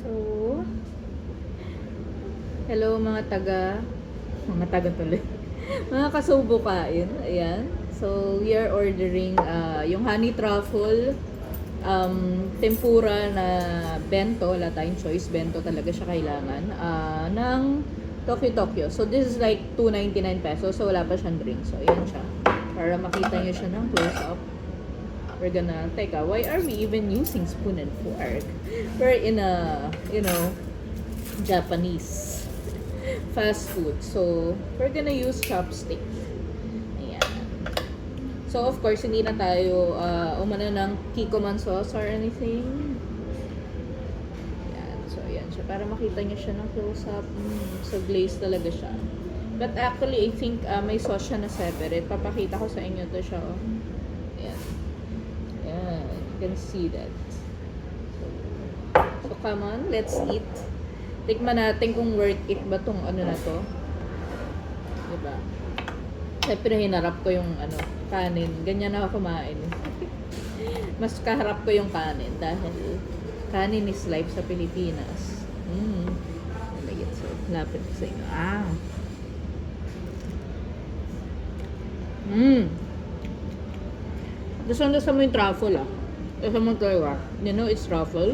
So, hello mga taga, mga taga tuloy, mga kasubo kain, ayan. So, we are ordering uh, yung honey truffle, um, tempura na bento, wala tayong choice, bento talaga siya kailangan, uh, ng Tokyo Tokyo. So, this is like 299 pesos, so wala pa siyang drink. So, ayan siya. Para makita niyo siya ng close-up. We're gonna, teka, why are we even using spoon and fork? We're in a, you know, Japanese fast food. So, we're gonna use chopstick. Ayan. So, of course, hindi na tayo uh, umano ng kikoman sauce or anything. Ayan. So, ayan siya. Para makita niyo siya ng close-up. Mm, so, glazed talaga siya. But actually, I think uh, may sauce siya na separate. Papakita ko sa inyo to siya. Oh. Can see that. So, come on. Let's eat. Tikman natin kung worth it ba tong ano na to. Diba? Siyempre, hinarap ko yung ano, kanin. Ganyan ako kumain. Mas kaharap ko yung kanin dahil kanin is life sa Pilipinas. Mm. Lagyan so, lapit ko sa inyo. Ah. Mm. Gusto gusto mo yung truffle ah. Talaga. You know, it's truffle.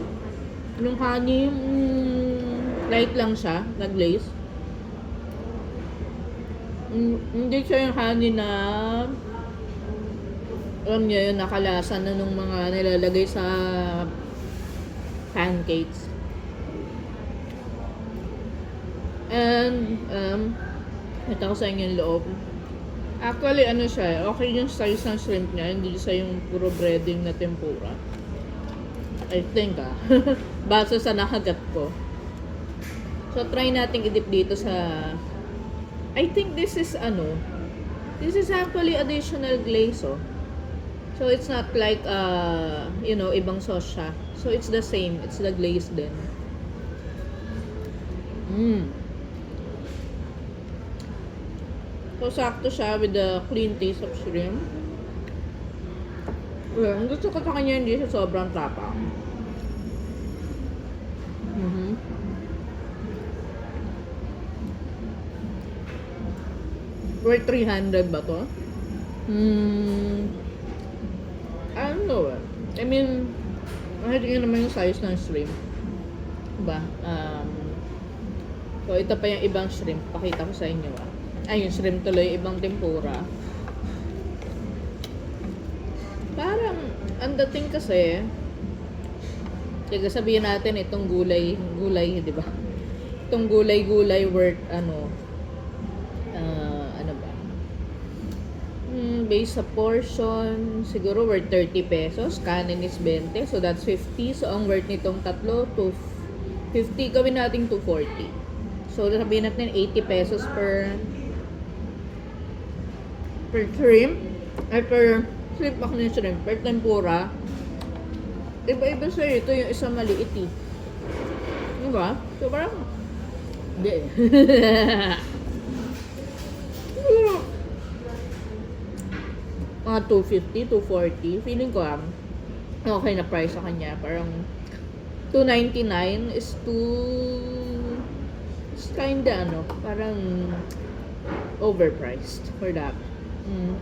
Yung honey, mm, light lang siya, nag-glaze. Mm, hindi siya yung honey na alam niyo yun, nakalasa na nung mga nilalagay sa pancakes. And, um, ito ko sa inyo yung loob. Actually, ano siya, okay yung size ng shrimp niya, hindi siya yung puro breading na tempura. I think ah. Base sa nakagat ko. So, try natin idip dito sa... I think this is ano, this is actually additional glaze oh. So, it's not like, uh, you know, ibang sauce siya. So, it's the same. It's the glaze din. Mmm. So, sakto siya with the clean taste of shrimp. Well, ang gusto ko sa kanya, hindi siya sobrang tapa. Mhm. Worth 300 ba to? Hmm. I don't know eh. I mean, kahit yun naman yung size ng shrimp. Diba? Um, so, ito pa yung ibang shrimp. Pakita ko sa inyo ah. Ay, yung shrimp tuloy, ibang tempura. Parang, ang dating kasi, Tiga sabihin natin itong gulay, gulay, 'di ba? Itong gulay-gulay worth ano ah, ano ba? Hmm, based sa portion, siguro worth 30 pesos, kanin is 20, so that's 50. So ang worth nitong tatlo to 50, gawin natin 240. So sabihin natin 80 pesos per per shrimp, ay per shrimp ako ng shrimp, per tempura, iba-iba sa ito yung isang maliit eh. Di ba? So parang, hindi mga 250, 240. Feeling ko ah, okay na price sa kanya. Parang 299 is too is kinda ano, parang overpriced for that. Mm.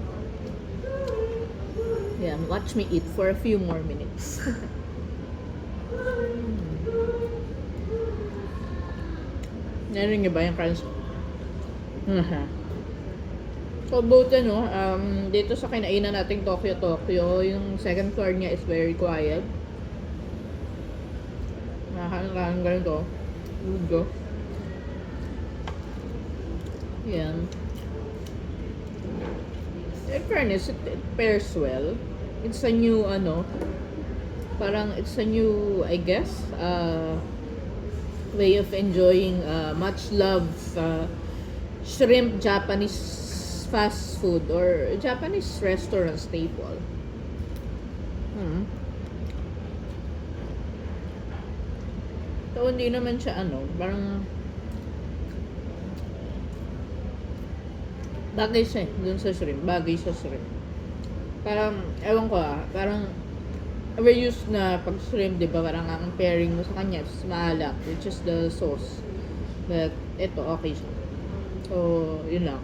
Yeah, watch me eat for a few more minutes. Narinig niyo ba yung crunch? Aha. So, buti no, um, dito sa kinainan nating Tokyo Tokyo, yung second floor niya is very quiet. Nakakain ganito. Lugo. Yan. In fairness, it, it pairs well. It's a new, ano, parang it's a new, I guess, uh, way of enjoying uh, much loved uh, shrimp Japanese fast food or Japanese restaurant staple. Hmm. So, hindi naman siya ano, parang bagay siya eh, dun sa shrimp. Bagay sa shrimp. Parang, ewan ko ah, parang we're used na pag shrimp, di ba, parang ang pairing mo sa kanya is maalat, which is the sauce. But, ito, okay siya. So, yun lang.